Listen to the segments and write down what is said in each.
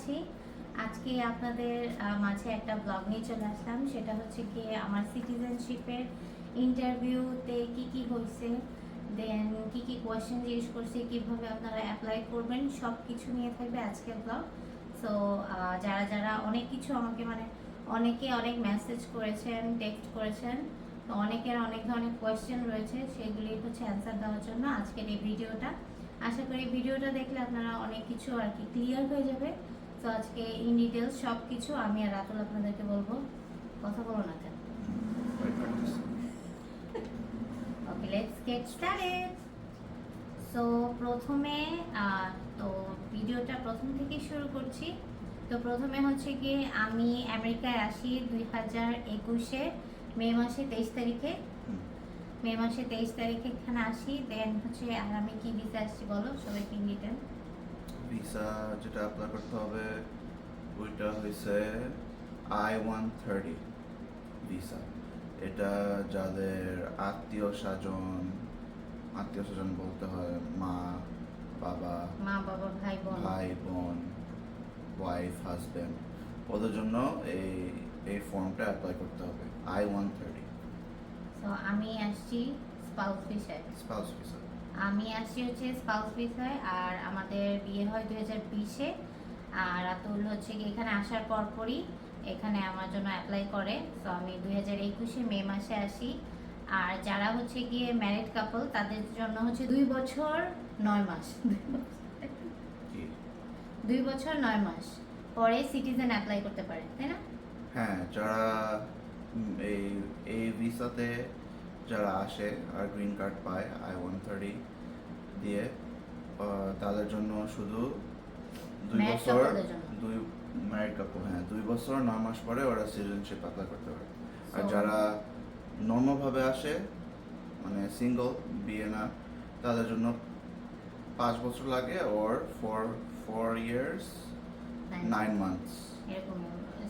আছি। আজকে আপনাদের মাঝে একটা ব্লগ নিয়ে চলে আসলাম। সেটা হচ্ছে কি, আমার সিটিজেনশিপের ইন্টারভিউতে কি কি হয়েছে দেন কি কি কোয়েশ্চেন জিজ্ঞেস করছে, কীভাবে আপনারা অ্যাপ্লাই করবেন সব কিছু নিয়ে থাকবে আজকের ব্লগ সো যারা যারা অনেক কিছু আমাকে মানে অনেকে অনেক মেসেজ করেছেন টেক্সট করেছেন, তো অনেকের অনেক ধরনের কোয়েশ্চেন রয়েছে সেগুলি হচ্ছে অ্যান্সার দেওয়ার জন্য আজকের এই ভিডিওটা আশা করি ভিডিওটা দেখলে আপনারা অনেক কিছু আর কি ক্লিয়ার হয়ে যাবে। তো আজকে ইন ডিটেলস সব কিছু আমি আর রাতুল আপনাদেরকে বলব কথা বলো না কেন? Okay let's get started so প্রথমে তো ভিডিওটা প্রথম থেকে শুরু করছি। তো প্রথমে হচ্ছে গিয়ে আমি আমেরিকায় আসি দুই হাজার একুশে মে মাসে তেইশ তারিখে। মে মাসে তেইশ তারিখে এখানে আসি দেন হচ্ছে আর আমি কি ভিসা আসছি বলো? সবাইকে ইন ডিটেল ভিসা যেটা অ্যাপ্লাই করতে হবে ওইটা হয়েছে আই ওয়ান থার্টি ভিসা। এটা যাদের আত্মীয় স্বজন আত্মীয় স্বজন বলতে হয় মা বাবা মা বাবা ভাই বোন ভাই বোন ওয়াইফ হাজব্যান্ড ওদের জন্য এই এই ফর্মটা অ্যাপ্লাই করতে হবে আই ওয়ান থার্টি তো আমি আসছি স্পাউস ভিসায় স্পাউস ভিসা আমি আসছি হচ্ছে স্পাউস ভিসায় আর আমাদের বিয়ে হয় দুই হাজার বিশে। আর রাতুল হচ্ছে কি এখানে আসার পরপরই এখানে আমার জন্য অ্যাপ্লাই করে। তো আমি দুই হাজার একুশে মে মাসে আসি। আর যারা হচ্ছে গিয়ে ম্যারিড কাপল তাদের জন্য হচ্ছে দুই বছর নয় মাস। দুই বছর নয় মাস পরে সিটিজেন অ্যাপ্লাই করতে পারে তাই না? হ্যাঁ যারা এই এই ভিসাতে যারা আসে আর গ্রিন কার্ড পায় আই ওয়ান থার্টি দিয়ে তাদের জন্য শুধু দুই বছর দুই ম্যারিড কাপল হ্যাঁ দুই বছর নয় মাস পরে ওরা সিটিজেনশিপ অ্যাপ্লাই করতে পারে। আর যারা নর্মালভাবে আসে মানে সিঙ্গল বিয়ে না তাদের জন্য পাঁচ বছর লাগে or four four years nine months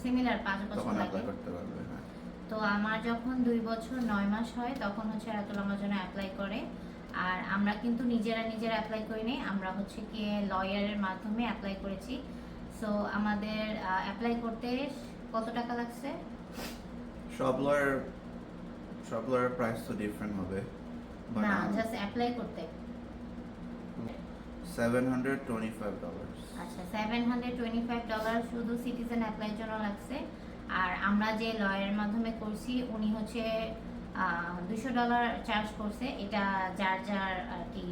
similar পাঁচ বছর লাগে। করতে পারবে হ্যাঁ। তো আমার যখন দুই বছর নয় মাস হয় তখন হচ্ছে রাতুল আমার জন্য অ্যাপ্লাই করে। আর আমরা কিন্তু নিজেরা নিজেরা অ্যাপ্লাই করিনি আমরা হচ্ছে কি লয়ারের মাধ্যমে অ্যাপ্লাই করেছি। সো আমাদের অ্যাপ্লাই করতে কত টাকা লাগছে? সব লয়ার সব লয়ার প্রাইস তো ডিফারেন্ট হবে। না জাস্ট অ্যাপ্লাই করতে। Seven hundred twenty five dollars আচ্ছা seven hundred twenty five dollar শুধু সিটিজেন অ্যাপ্লাই জন্য লাগছে। আর আমরা যে লয়ারের মাধ্যমে করছি উনি হচ্ছে দুশো ডলার চার্জ করছে। এটা যার যার আর কি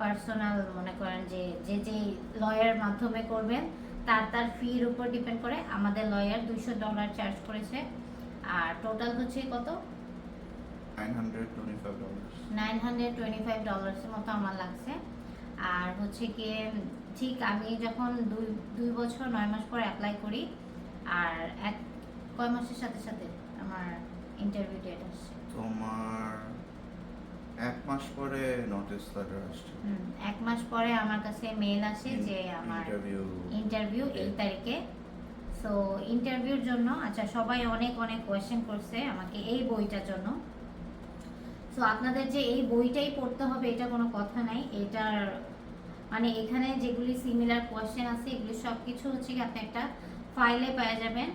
পার্সোনাল মনে করেন যে যে যে লয়ার মাধ্যমে করবেন তার তার ফির উপর ডিপেন্ড করে। আমাদের লয়ার দুশো ডলার চার্জ করেছে। আর টোটাল হচ্ছে কত? নাইন হান্ড্রেড টোয়েন্টি ফাইভ ডলার্সের মতো আমার লাগছে। আর হচ্ছে গিয়ে ঠিক আমি যখন দুই দুই বছর নয় মাস পর অ্যাপ্লাই করি আর এক কয় মাসের সাথে সাথে আমার ইন্টারভিউ ডেট আসছে? তোমার এক মাস পরে নোটিস লেটার আসছে। এক মাস পরে আমার কাছে মেল আসে যে আমার ইন্টারভিউ ইন্টারভিউ এই তারিখে। সো ইন্টারভিউর জন্য আচ্ছা সবাই অনেক অনেক কোয়েশ্চেন করছে আমাকে এই বইটার জন্য। সো আপনাদের যে এই বইটাই পড়তে হবে এটা কোনো কথা নাই। এটার মানে এখানে যেগুলি সিমিলার কোয়েশ্চেন আছে এগুলি সব কিছু হচ্ছে কি আপনি একটা ফাইলে পাওয়া যাবেন।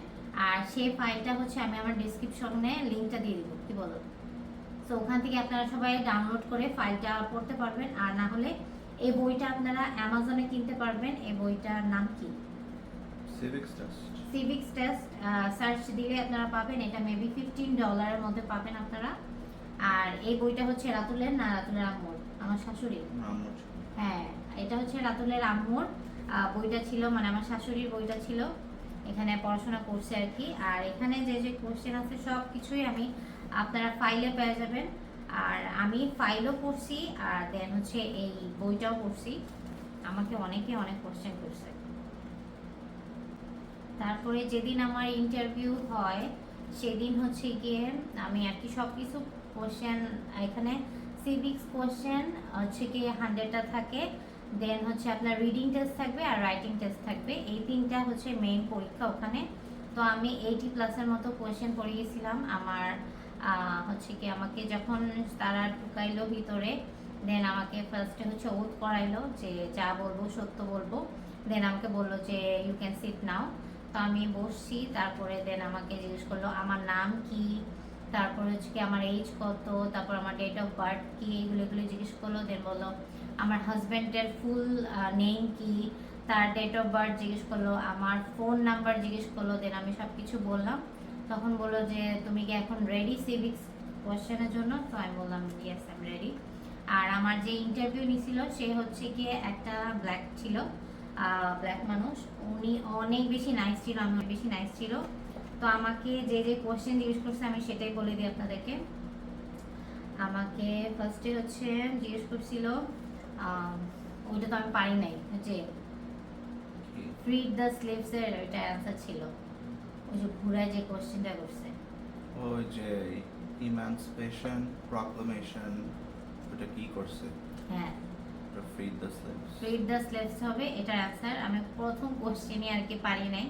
আর সেই ফাইলটা হচ্ছে আমি আমার ডিসক্রিপশনে লিঙ্কটা দিয়ে দিব কি বলো? সো ওখান থেকে আপনারা সবাই ডাউনলোড করে ফাইলটা পড়তে পারবেন। আর না হলে এই বইটা আপনারা অ্যামাজনে কিনতে পারবেন। এই বইটার নাম কি? Civics test civics test search দিলে আপনারা পাবেন। এটা মেবি ফিফটিন ডলারের মধ্যে পাবেন আপনারা। আর এই বইটা হচ্ছে রাতুলের না রাতুলের আম্মুর? আমার শাশুড়ি। হ্যাঁ এটা হচ্ছে রাতুলের আম্মুর। বইটা ছিল মানে আমার শাশুড়ির বইটা ছিল। এখানে পড়াশোনা করছে আর কি। আর এখানে যে যে কোশ্চেন আছে সব কিছুই আমি আপনারা ফাইলে পেয়ে যাবেন। আর আমি ফাইলও পড়ছি আর দেন হচ্ছে এই বইটাও পড়ছি আমাকে অনেকে অনেক কোশ্চেন করছে। তারপরে যেদিন আমার ইন্টারভিউ হয়, সেদিন হচ্ছে গিয়ে আমি আর কি সব কিছু কোশ্চেন এখানে সিভিক্স কোশ্চেন হচ্ছে গিয়ে হান্ড্রেডটা থাকে। দেন হচ্ছে আপনার রিডিং টেস্ট থাকবে আর রাইটিং টেস্ট থাকবে। এই তিনটা হচ্ছে মেইন পরীক্ষা ওখানে। তো আমি এইটি প্লাসের মতো কোয়েশ্চেন পড়িয়েছিলাম। আমার হচ্ছে কি আমাকে যখন তারা ঢুকাইলো ভিতরে দেন আমাকে ফার্স্টে হচ্ছে ওথ করাইলো যে যা বলব সত্য বলব। দেন আমাকে বলল যে ইউ ক্যান সিট নাও তো আমি বসছি, তারপরে দেন আমাকে জিজ্ঞেস করল, আমার নাম কি? তারপর হচ্ছে কি আমার এজ কত? তারপর আমার ডেট অফ বার্থ কি? এগুলো এগুলো জিজ্ঞেস করল দেন বলল, আমার হাজব্যান্ডের ফুল নেম কি? তার ডেট অফ বার্থ জিজ্ঞেস করল, আমার ফোন নাম্বার জিজ্ঞেস করল দেন আমি সব কিছু বললাম। তখন বলল যে তুমি কি এখন রেডি সিভিক্স কোয়েশ্চেনের জন্য? তো আমি বললাম ইয়েস আই এম রেডি আর আমার যে ইন্টারভিউ নিছিল সে হচ্ছে গিয়ে একটা ব্ল্যাক ছিল ব্ল্যাক মানুষ। উনি অনেক বেশি নাইস ছিল আমি অনেক বেশি নাইস ছিল। তো আমাকে যে যে কোশ্চেন জিজ্ঞেস করছে আমি সেটাই বলে দিই আপনাদেরকে। আমাকে ফার্স্টে হচ্ছে জিজ্ঞেস করছিল ওইটা তো আমি পারি নাই যে কি? ফ্রিড দ্য স্লিভস এর ওইটা অ্যান্সার ছিল। ওই যে কোশ্চেনটা করছে ওই যে ইমানসিপেশন প্রক্লামেশন ওটা কি করছে? হ্যাঁ। ওটা the slaves freed the slaves হবে এটার অ্যান্সার আমি প্রথম কোশ্চেনই আর কি পারি নাই।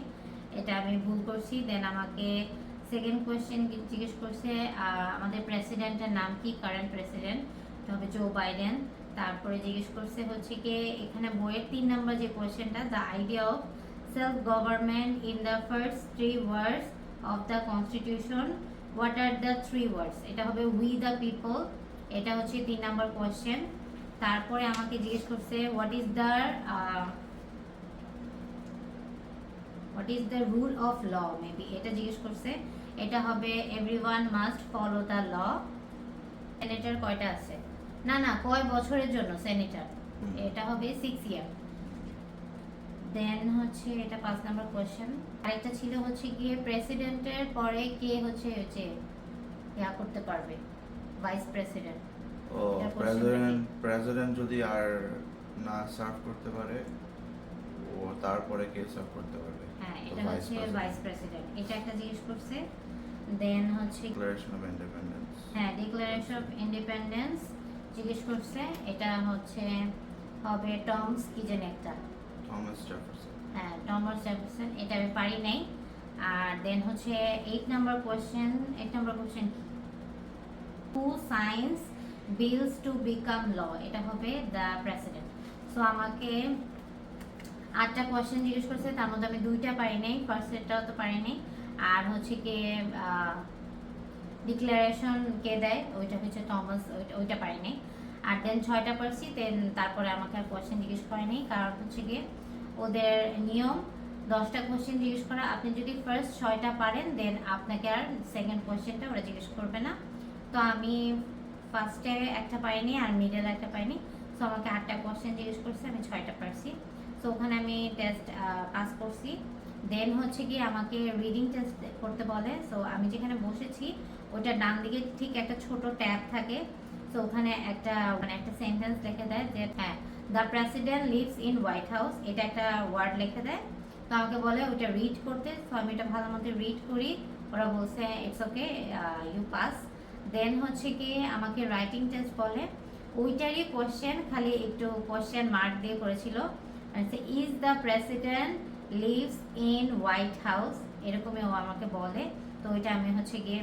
এটা আমি ভুল করছি। দেন আমাকে সেকেন্ড কোশ্চেন জিজ্ঞেস করছে আমাদের প্রেসিডেন্টের নাম কি কারেন্ট প্রেসিডেন্ট হবে জো বাইডেন তারপরে জিজ্ঞেস করছে হচ্ছে কি এখানে বইয়ের তিন নম্বর যে কোশ্চেনটা the idea of self government in the first three words of the constitution what are the three words এটা হবে উই দ্য পিপল এটা হচ্ছে তিন নম্বর কোশ্চেন তারপরে আমাকে জিজ্ঞেস করছে what is the what is the rule of law maybe এটা জিজ্ঞেস করছে। এটা হবে everyone must follow the law senator কয়টা আছে? না না কয় বছরের জন্য? সেনেটার এটা হবে সিক্স ইয়ার দেন হচ্ছে এটা পাঁচ নাম্বার কোয়েশ্চেন আরেকটা ছিল হচ্ছে গিয়ে প্রেসিডেন্টের পরে কে হচ্ছে হচ্ছে ইয়া করতে পারবে? ভাইস প্রেসিডেন্ট ও প্রেসিডেন্ট প্রেসিডেন্ট যদি আর না সার্ভ করতে পারে ও তারপরে কে সার্ভ করতে পারবে? হ্যাঁ এটা হচ্ছে ভাইস প্রেসিডেন্ট এটা একটা জিজ্ঞেস করছে। দেন হচ্ছে ডিক্লারেশন অফ ইন্ডিপেন্ডেন্স হ্যাঁ ডিক্লারেশন অফ ইন্ডিপেন্ডেন্স জিজ্ঞেস করছে। এটা হচ্ছে হবে টমস কি যেন একটা। থমাস জেফারসন টমাস জেফারসন এটা আমি পারি নাই। আর দেন হচ্ছে eight number question eight number question কি who signs bills to become law এটা হবে দ্য প্রেসিডেন্ট সো আমাকে আটটা কোয়েশ্চেন জিজ্ঞেস করছে, তার মধ্যে আমি দুইটা পারি নাই ফার্স্টেরটাও তো পারি নাই। আর হচ্ছে কি ডিক্লারেশন কে দেয়? ওইটা হচ্ছে থমাস ওইটা পারি নাই। আর দেন ছয়টা পারছি দেন তারপরে আমাকে আর কোয়েশ্চেন জিজ্ঞেস করেনি, কারণ হচ্ছে গিয়ে ওদের নিয়ম দশটা কোয়েশ্চেন জিজ্ঞেস করা। আপনি যদি ফার্স্ট ছয়টা পারেন দেন আপনাকে আর সেকেন্ড কোয়েশ্চেনটা ওরা জিজ্ঞেস করবে না। তো আমি ফার্স্টে একটা পাইনি আর মিডল একটা পাইনি। সো আমাকে আটটা কোয়েশ্চেন জিজ্ঞেস করছে, আমি ছয়টা পারছি। সো ওখানে আমি টেস্ট পাস করছি। দেন হচ্ছে কি আমাকে রিডিং টেস্ট করতে বলে। সো আমি যেখানে বসেছি ওইটা ডান দিকে ঠিক একটা ছোট ট্যাব থাকে। সো ওখানে একটা মানে একটা সেন্টেন্স লিখে দেয় যে হ্যাঁ the president lives in White House এটা একটা ওয়ার্ড লিখে দেয়। তো আমাকে বলে ওইটা রিড করতে। তো আমি এটা ভালো মতো রিড করি। ওরা বলছে it's okay you pass then হচ্ছে কি, আমাকে রাইটিং টেস্ট বলে। ওইটারই কোশ্চেন খালি একটু কোশ্চেন মার্ক দিয়ে করেছিল। Is the president lives in White House এরকমই ও আমাকে বলে। তো ওইটা আমি হচ্ছে গিয়ে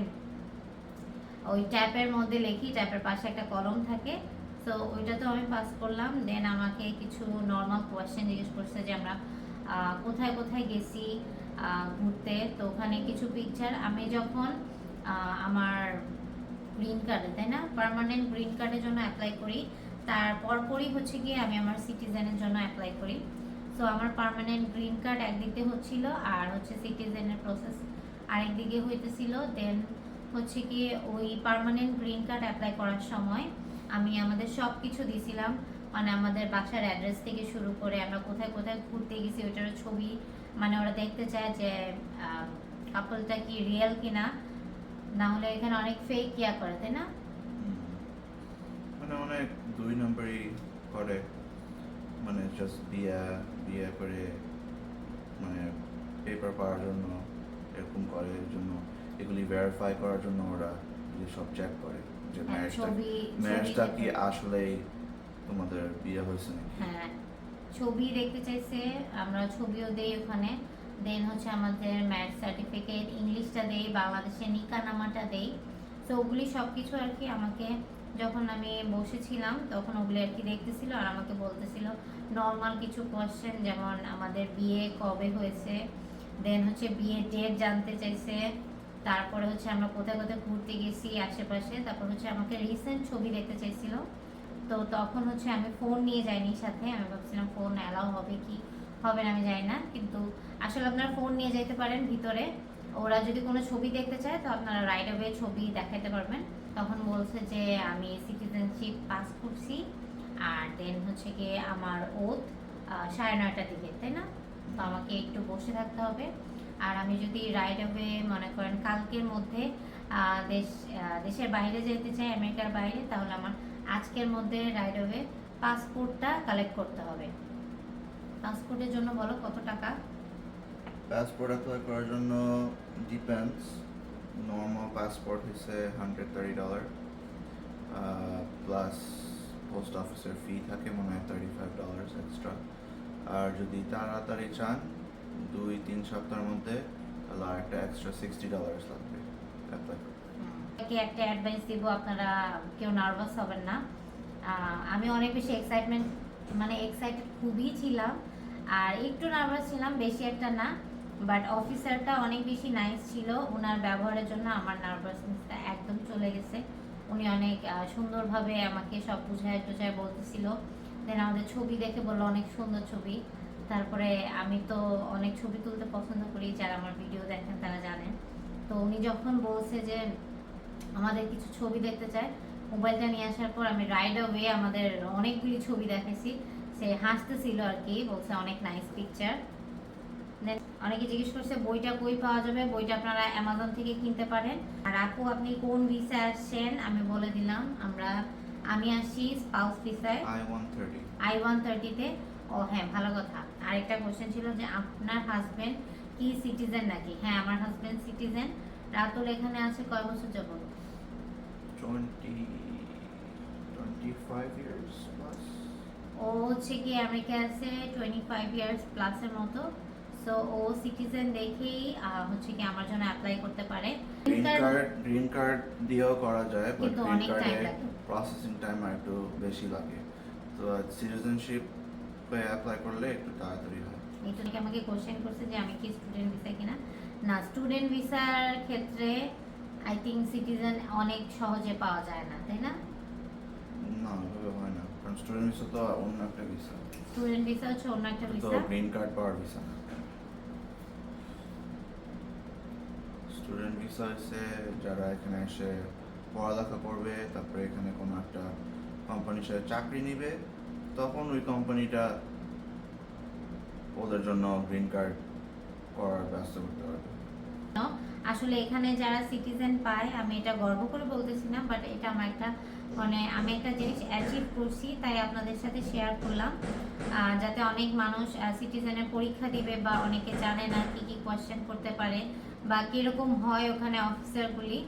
ওই ট্যাপের মধ্যে লিখি। ট্যাপের পাশে একটা কলম থাকে। তো ওইটা তো আমি পাস করলাম। দেন আমাকে কিছু নর্মাল কোয়েশ্চেন জিজ্ঞেস করছে যে আমরা কোথায় কোথায় গেছি ঘুরতে? তো ওখানে কিছু পিকচার আমি যখন আমার গ্রিন কার্ডে তাই না? পারমানেন্ট গ্রিন কার্ডের জন্য অ্যাপ্লাই করি। তার পরপরই হচ্ছে গিয়ে আমি আমার সিটিজেনের জন্য অ্যাপ্লাই করি। সো আমার পার্মানেন্ট গ্রিন কার্ড একদিক হচ্ছিল আর হচ্ছে সিটিজেনের প্রসেস আরেক দিকে হইতেছিল। দেন হচ্ছে কি ওই পার্মানেন্ট গ্রিন কার্ড অ্যাপ্লাই করার সময় আমি আমাদের সব কিছু দিয়েছিলাম মানে আমাদের বাসার অ্যাড্রেস থেকে শুরু করে আমরা কোথায় কোথায় ঘুরতে গেছি ওইটারও ছবি। মানে ওরা দেখতে চায় যে কাপলটা কি রিয়েল কিনা? না হলে এখানে অনেক ফেক ইয়া করে, তাই না। মানে অনেক দুই নম্বরই করে। মানে জাস্ট বিয়া, বিয়ে করে মানে পেপার পাওয়ার জন্য, এরকম করে জন্য, এগুলি ভেরিফাই করার জন্য ওরা সব চেক করে। যে ম্যারেজটা ছবি ম্যারেজটা কি দেখে- তোমাদের বিয়ে হয়েছে নাকি? হ্যাঁ ছবি দেখতে চাইছে আমরা ছবিও দেই ওখানে। দেন হচ্ছে আমাদের ম্যারেজ সার্টিফিকেট ইংলিশটা দেই বাংলাদেশের নিকা নামাটা দেই। তো ওগুলি সব কিছু আর কি আমাকে যখন আমি বসেছিলাম তখন ওগুলো আর কি দেখতেছিল আর আমাকে বলতেছিল নর্মাল কিছু কোয়েশ্চেন যেমন আমাদের বিয়ে কবে হয়েছে? দেন হচ্ছে বিয়ে ডেট জানতে চাইছে। তারপরে হচ্ছে আমরা কোথায় কোথায় ঘুরতে গেছি, আশেপাশে। তারপর হচ্ছে আমাকে রিসেন্ট ছবি দেখতে চাইছিল। তো তখন হচ্ছে আমি ফোন নিয়ে যাইনি সাথে। আমি ভাবছিলাম ফোন অ্যালাউ হবে কি, হবে না আমি জানি না। কিন্তু আসলে আপনারা ফোন নিয়ে যেতে পারেন ভিতরে। ওরা যদি কোনো ছবি দেখতে চায়, তো আপনারা রাইট অ্যাওয়ে ছবি দেখাতে পারবেন। তখন বলছে যে, আমি সিটিজেনশিপ পাস করছি। আর দেন হচ্ছে গিয়ে আমার ওত সাড়ে নয়টার দিকে, তাই না? তো আমাকে একটু বসে থাকতে হবে। আর আমি যদি রাইট অ্যাওয়ে মনে করেন কালকের মধ্যে দেশ দেশের বাইরে যেতে চাই, আমেরিকার বাইরে, তাহলে আমার আজকের মধ্যে রাইট অ্যাওয়ে পাসপোর্টটা কালেক্ট করতে হবে। পাসপোর্টের জন্য বলো কত টাকা? পাসপোর্ট অ্যাপ্লাই করার জন্য ডিপেন্ডস নর্মাল পাসপোর্ট হচ্ছে hundred thirty dollar plus post অফিসের ফি থাকে মনে হয় থার্টি ফাইভ ডলার এক্সট্রা আর যদি তাড়াতাড়ি চান দুই, তিন সপ্তাহের মধ্যে তাহলে আর একটা এক্সট্রা সিক্সটি ডলার্স লাগবে। অ্যাপ্লাই করতে একটা অ্যাডভাইস দিব, আপনারা কেউ নার্ভাস হবেন না। আমি অনেক বেশি এক্সাইটমেন্ট মানে এক্সাইটেড খুবই ছিলাম, আর একটু নার্ভাস ছিলাম, বেশি একটা না। বাট অফিসারটা অনেক বেশি নাইস ছিল ওনার ব্যবহারের জন্য আমার নার্ভাসনেসটা একদম চলে গেছে। উনি অনেক সুন্দরভাবে আমাকে সব বুঝায় টুঝায় বলতেছিল। দেন আমাদের ছবি দেখে বলল, অনেক সুন্দর ছবি। তারপরে আমি তো অনেক ছবি তুলতে পছন্দ করি যারা আমার ভিডিও দেখেন তারা জানেন। তো উনি যখন বলছে যে আমাদের কিছু ছবি দেখতে চায় মোবাইলটা নিয়ে আসার পর আমি রাইড ওয়ে আমাদের অনেকগুলি ছবি দেখেছি। সে হাসতেছিল আর কি বলছে অনেক নাইস পিকচার অনেকে জিজ্ঞেস করছে বইটা কই পাওয়া যাবে? বইটা আপনারা অ্যামাজন থেকে কিনতে পারেন। আর আপু আপনি কোন ভিসা আসছেন? আমি বলে দিলাম আমরা আমি আসি স্পাউস ভিসায় I one thirty I one থার্টিতে ও হ্যাঁ ভালো কথা। আরেকটা কোশ্চেন ছিল যে আপনার হাজবেন্ড কি সিটিজেন নাকি? হ্যাঁ আমার হাজবেন্ড সিটিজেন রাতুল এখানে আছে কয় বছর যাবত? Twenty twenty five years plus ও হচ্ছে কি আমেরিকা আছে টোয়েন্টি ফাইভ ইয়ার্স প্লাসের মতো। সো ও সিটিজেন দেখেই হচ্ছে কি আমার জন্য অ্যাপ্লাই করতে পারে। গ্রিন কার্ড গ্রিন কার্ড দিয়েও করা যায় বাট কিন্তু গ্রিন কার্ডে প্রসেসিং টাইম আর একটু বেশি লাগে। তো সিটিজেনশিপ অ্যাপ্লাই করলে একটু তাড়াতাড়ি হয়। নাকি আমাকে কোশ্চেন করছে যে আমি কি স্টুডেন্ট ভিসা কিনা? না স্টুডেন্ট ভিসার ক্ষেত্রে আই থিঙ্ক সিটিজেন অনেক সহজে পাওয়া যায় না তাই না? না ওইভাবে হয় না কারণ স্টুডেন্ট ভিসা তো অন্য একটা ভিসা স্টুডেন্ট ভিসা হচ্ছে অন্য একটা তো গ্রিন কার্ড পাওয়ার ভিসা না। স্টুডেন্ট ভিসা হচ্ছে যারা এখানে এসে পড়ালেখা করবে তারপরে এখানে কোনো একটা কোম্পানির সাথে চাকরি নিবে তখন ওই কোম্পানিটা ওদের জন্য গ্রিন কার্ড করার ব্যবস্থা করতে পারবে। আসলে এখানে যারা সিটিজেন পায়, আমি এটা গর্ব করে বলতেছি না বাট এটা আমার একটা মানে আমি একটা জিনিস অ্যাচিভ করছি, তাই আপনাদের সাথে শেয়ার করলাম। যাতে অনেক মানুষ সিটিজেনের পরীক্ষা দিবে বা অনেকে জানে না কি কি কোয়েশ্চেন করতে পারে বা কীরকম হয় ওখানে অফিসারগুলি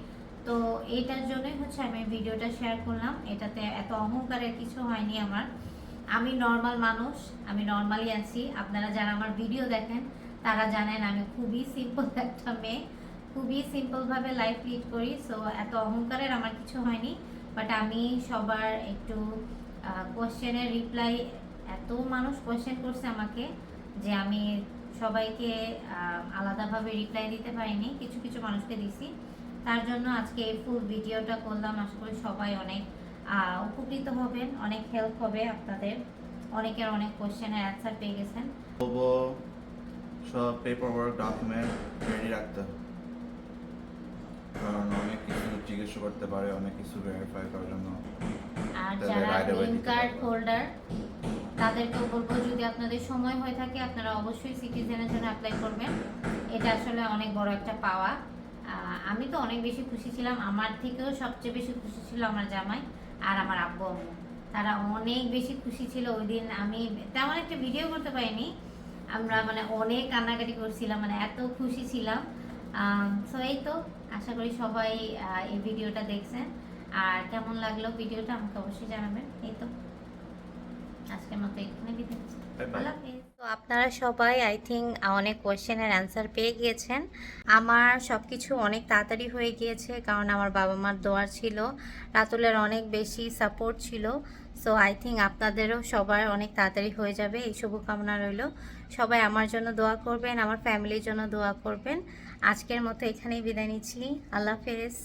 তো এইটার জন্যই হচ্ছে আমি ভিডিওটা শেয়ার করলাম। এটাতে এত অহংকারের কিছু হয়নি আমার। আমি নর্মাল মানুষ, আমি নর্মালি আছি। আপনারা যারা আমার ভিডিও দেখেন, তারা জানেন আমি খুবই সিম্পল একটা মেয়ে, খুবই সিম্পলভাবে লাইফ লিড করি সো এত অহংকারের আমার কিছু হয়নি। বাট আমি সবার একটু কোশ্চেনের রিপ্লাই এত মানুষ কোশ্চেন করছে আমাকে যে আমি সবাইকে আলাদাভাবে রিপ্লাই দিতে পারিনি, কিছু কিছু মানুষকে দিছি। তার জন্য আজকে এই ফুল ভিডিওটা করলাম। আশা করি সবাই অনেক উপকৃত হবেন অনেক হেল্প হবে আপনাদের। অনেকের অনেক কোশ্চেনের অ্যান্সার পেয়ে গেছেন। বলব সব পেপার ওয়ার্ক ডকুমেন্ট রেডি রাখতে হবে। কারণ অনেক কিছু জিজ্ঞেস করতে পারে অনেক কিছু ভেরিফাই করার জন্য। আর যারা গ্রিন কার্ড হোল্ডার তাদেরকেও বলব যদি আপনাদের সময় হয়ে থাকে আপনারা অবশ্যই সিটিজেনের জন্য অ্যাপ্লাই করবেন। এটা আসলে অনেক বড় একটা পাওয়া। আমি তো অনেক বেশি খুশি ছিলাম। আমার থেকেও সবচেয়ে বেশি খুশি ছিল আমার জামাই। আর আমার আব্বু আম্মু। তারা অনেক বেশি খুশি ছিল ওই দিন। আমি তেমন একটা ভিডিও করতে পারিনি। আমরা মানে অনেক কান্নাকাটি করছিলাম মানে এত খুশি ছিলাম। সো এই তো আশা করি সবাই এই ভিডিওটা দেখছেন। আর কেমন লাগল ভিডিওটা আমাকে অবশ্যই জানাবেন। এই তো। আজকের মতো এখানে বিদায়. আল্লাহ হাফেজ। তো আপনারা সবাই আই থিঙ্ক অনেক কোয়েশ্চেনের অ্যান্সার পেয়ে গিয়েছেন। আমার সব কিছু অনেক তাড়াতাড়ি হয়ে গিয়েছে, কারণ আমার বাবা মার দোয়ার ছিল। রাতুলের অনেক বেশি সাপোর্ট ছিল। সো আই থিঙ্ক আপনাদেরও সবার অনেক তাড়াতাড়ি হয়ে যাবে। এই শুভকামনা রইল। সবাই আমার জন্য দোয়া করবেন, আমার ফ্যামিলির জন্য দোয়া করবেন। আজকের মতো এখানেই বিদায় নিচ্ছি। আল্লাহ হাফেজ।